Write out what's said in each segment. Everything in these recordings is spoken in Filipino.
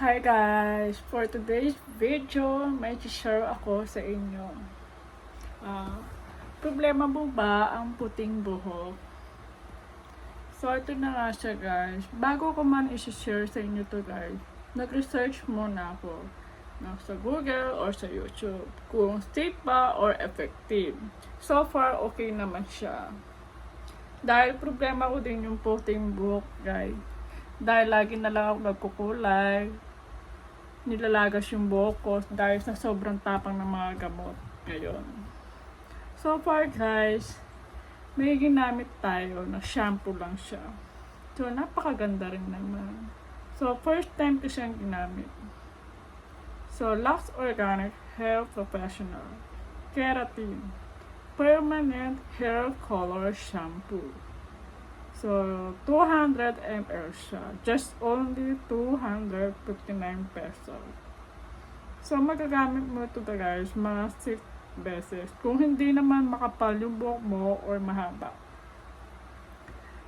Hi guys! For today's video, may share ako sa inyo. Ah, problema mo ba ang puting buhok? So, ito na nga siya guys. Bago ko man isi-share sa inyo to guys, nag-research muna ako na sa Google or sa YouTube kung safe ba or effective. So far, okay naman siya. Dahil problema ko din yung puting buhok guys. Dahil lagi na lang ako nagkukulay, nilalagas yung buhok ko dahil sa sobrang tapang ng mga gamot ngayon. So far guys, may ginamit tayo na shampoo lang siya. So napakaganda rin naman. So first time ko siyang ginamit. So Lux Organic Hair Professional Keratin Permanent Hair Color Shampoo. So, 200 ml siya. Just only 259 pesos. So, magagamit mo ito guys, mga 6 beses. Kung hindi naman makapal yung buhok mo or mahaba.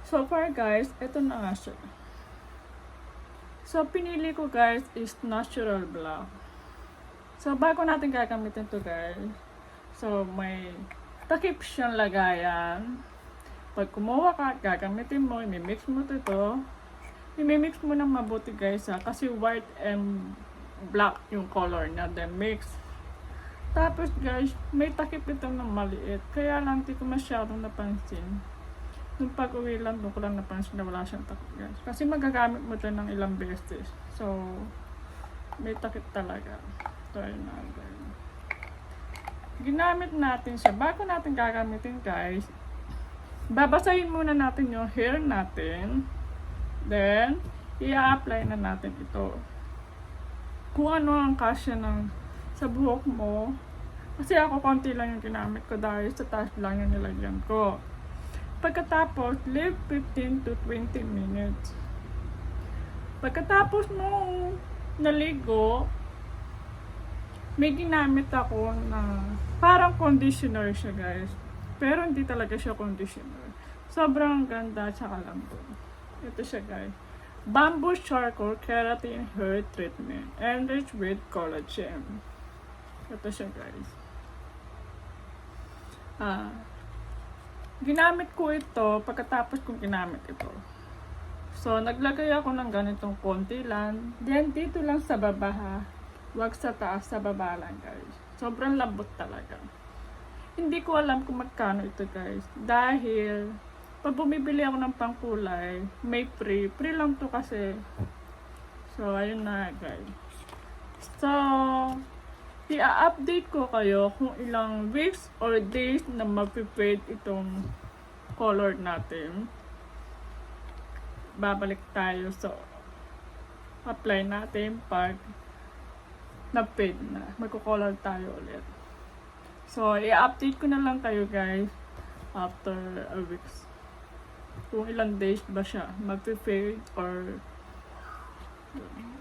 So far guys, ito na nga siya. So, pinili ko guys is natural black. So, bago natin gagamitin to guys, so may takip siyang lagayan. Pag kumuha ka, gagamitin mo, imimix mo ito ito. Imimix mo ng mabuti guys ha, kasi white and black yung color niya, then mix. Tapos guys, may takip ito ng maliit. Kaya lang, di ko masyadong napansin. Nung pag-uwi lang, doon ko lang napansin na wala siyang takip guys. Kasi magagamit mo ito ng ilang beses. So, may takip talaga. Ito ayun na guys. Ginamit natin siya. Bago natin gagamitin guys, babasahin muna natin yung hair natin. Then, i-apply na natin ito. Kung ano ang kasya ng sa buhok mo. Kasi ako konti lang yung ginamit ko dahil sa taas lang yung nilagyan ko. Pagkatapos, leave 15 to 20 minutes. Pagkatapos nung naligo, may ginamit ako na parang conditioner siya guys. Pero hindi talaga siya conditioner. Sobrang ganda at saka lambot. Ito siya guys. Bamboo Charcoal Keratin Hair Treatment. Enriched with collagen. Ito siya guys. Ah, ginamit ko ito pagkatapos kong ginamit ito. So, naglagay ako ng ganitong konti lang. Then, dito lang sa baba ha. Huwag sa taas, sa baba lang guys. Sobrang lambot talaga. Hindi ko alam kung magkano ito guys. Dahil, pag bumibili ako ng pangkulay, may free. Free lang to kasi. So, ayun na guys. So, i-update ko kayo kung ilang weeks or days na mag-fade itong color natin. Babalik tayo sa apply natin pag na-fade na. Magko-color tayo ulit. So, i-update ko na lang kayo guys after a weeks. Kung ilang days ba siya mag-fade or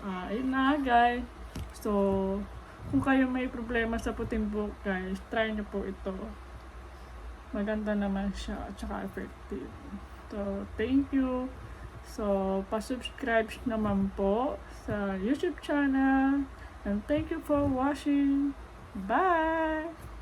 ah, ayun na guys. So, kung kayo may problema sa puting buhok guys, try nyo po ito. Maganda naman siya at saka effective. So, thank you. So, pa-subscribe naman po sa YouTube channel. And thank you for watching. Bye!